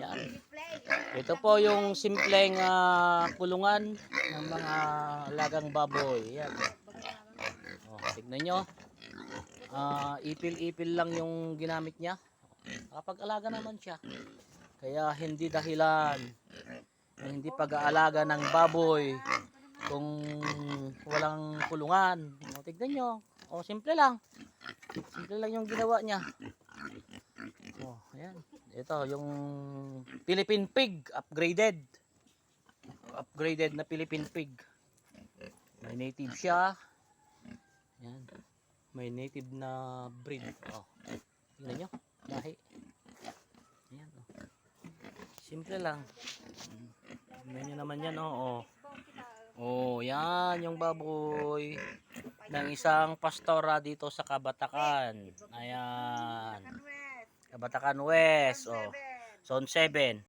Yan. Ito po yung simpleng ah, kulungan ng mga alagang baboy. Yan. Oh, tignan nyo. Ah, ipil-ipil lang yung ginamit niya. Nakapag-alaga naman siya. Kaya hindi dahilan hindi pag-aalaga ng baboy kung walang kulungan. O, tignan nyo. O, simple lang. Simple lang yung ginawa niya. Ayan. Ito, yung Philippine Pig upgraded. Upgraded na Philippine Pig. May native siya. Ayan. May native na breed. O, tignan nyo. Lahi. Ayan, o. Simple lang. Tignan nyo naman yan, o. o. Oh, yan yung baboy ng isang pastora dito sa Kabatakan. Ayan. Kabatakan West. Oh. Zone 7.